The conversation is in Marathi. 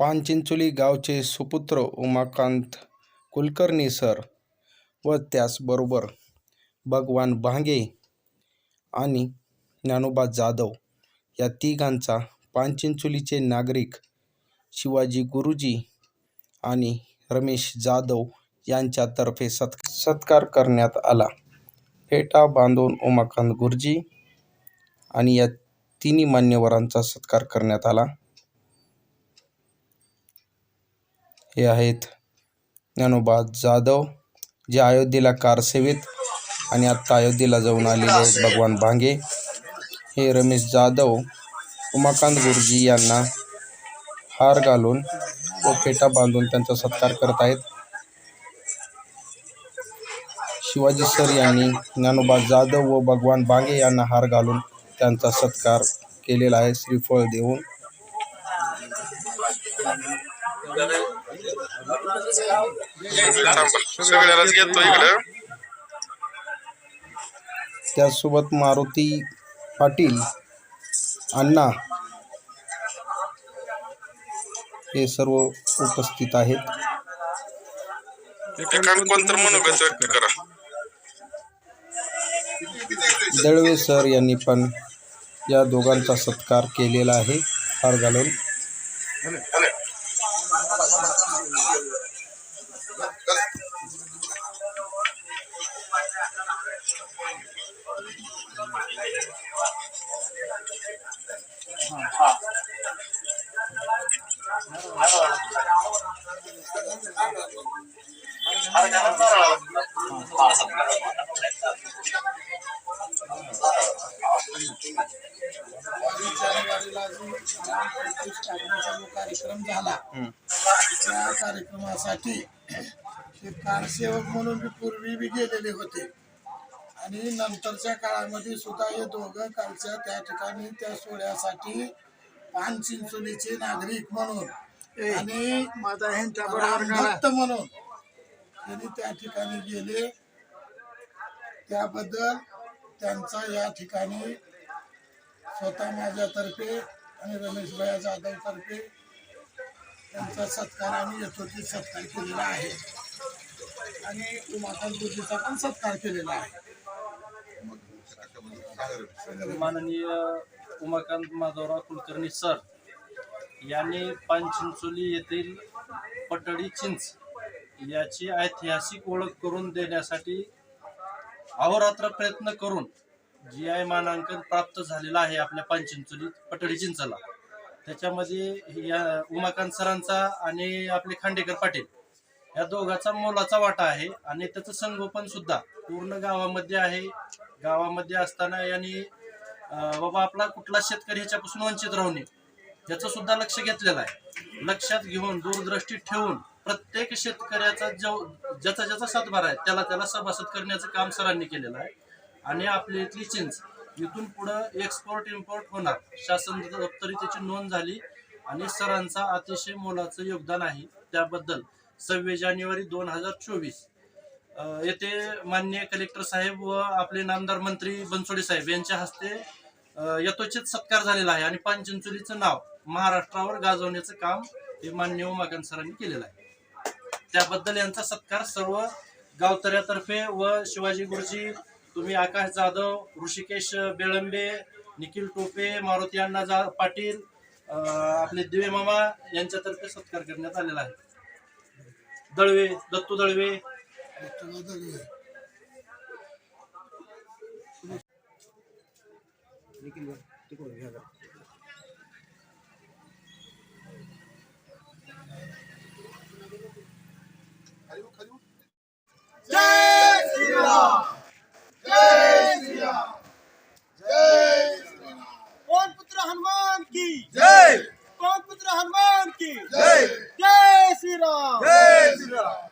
पानचिंचोली गावचे सुपुत्र उमाकांत कुलकर्णी सर व त्याचबरोबर भगवान भांगे आणि ज्ञानोबा जाधव या तिघांचा पानचिंचोलीचे नागरिक शिवाजी गुरुजी आणि रमेश जाधव यांच्यातर्फे सत् सत्कार करण्यात आला. फेटा बांधून उमाकांत गुरुजी आणि या तिन्ही मान्यवरांचा सत्कार करण्यात आला. हे आहेत. ज्ञानोबा जाधव जे अयोध्येला कारसेवेत आणि आत्ता अयोध्येला जाऊन आलेले आहेत भगवान भांगे. हे रमेश जाधव उमाकांत गुरुजी यांना हार घालून व फेटा बांधून त्यांचा सत्कार करत आहेत. शिवाजी सर यांनी ज्ञानोबा जाधव व भगवान भांगे यांना हार घालून त्यांचा सत्कार केलेला आहे श्रीफळ देऊन. सगळ्यालाच घेतो इकडं. त्याचसोबत मारुती पाटील अण्णा हे सर्व उपस्थित आहेत. दळवे सर यांनी पण या दोघांचा सत्कार केलेला आहे. हार घालून. त्या कार्यक्रमासाठी कारसेवक म्हणून मी पूर्वी बी गेलेले होते. आणि नंतरच्या काळामध्ये सुद्धा हे दोघं कालच्या त्या ठिकाणी त्या सोहळ्यासाठी पान चिंचोलीचे नागरिक म्हणून आणि भक्त म्हणून त्यांनी त्या ठिकाणी गेले. त्याबद्दल त्यांचा या ठिकाणी स्वतः माझ्यातर्फे आणि रमेश भैया जाधव तर्फे त्यांचा सत्कार आम्ही यथोचित सत्कार केलेला आहे. आणि उमाकांत गुरुजीचा पण सत्कार केलेला आहे. माननीय उमाकांत माधवराव कुलकर्णी सर यांनी पानचिंचोली येथील पटडी चिंच याची ऐतिहासिक ओळख करून देण्यासाठी अहोरात्र प्रयत्न करून जी आय मानांकन प्राप्त झालेला आहे आपल्या पानचिंचोलीत पटडी चिंचला. त्याच्यामध्ये या उमाकांत सरांचा आणि आपले खांडेकर पाटील या दोघांचा मोलाचा वाटा आहे आणि त्याचं संगोपन सुद्धा पूर्ण गावामध्ये आहे. गावामध्ये असताना यांनी बाबा आपला कुठला शेतकरी ह्याच्यापासून वंचित राहू नये याचं सुद्धा लक्ष घेतलेलं आहे. लक्षात घेऊन दूरदृष्टी ठेवून प्रत्येक शेतकऱ्याचा जो ज्याचा ज्याचा सातभार आहे त्याला त्याला सभासद करण्याचं काम सरांनी केलेलं आहे. आणि आपली इथली चिंच इथून पुढं एक्सपोर्ट इम्पोर्ट होणार. शासन दप्तरी त्याची नोंद झाली आणि सरांचा अतिशय मोलाचं योगदान आहे त्याबद्दल. सव्वीस जानेवारी दोन हजार चोवीस. येथे माननीय कलेक्टर साहेब व आपले नामदार मंत्री बनसोडे साहेब यांच्या हस्ते यथोचित सत्कार झालेला आहे आणि पानचिंचोलीचं नाव महाराष्ट्रावर गाजवण्याचं काम हे मान्य उमाकांत सरांनी केलेलं आहे. त्याबद्दल यांचा सत्कार सर्व गावतऱ्यातर्फे व शिवाजी गुरुजी तुम्ही आकाश जाधव ऋषिकेश बेळंबे निखिल टोपे मारुती अण्णा जा पाटील आपले दिवे मामा यांच्यातर्फे सत्कार करण्यात आलेला आहे. दळवे दत्तू दळवे. निखिल హనుమాన్కి. జై. పవన్ పుత్ర హనుమాన్కి. జై. జై శ్రీరామ్. జై శ్రీరామ్.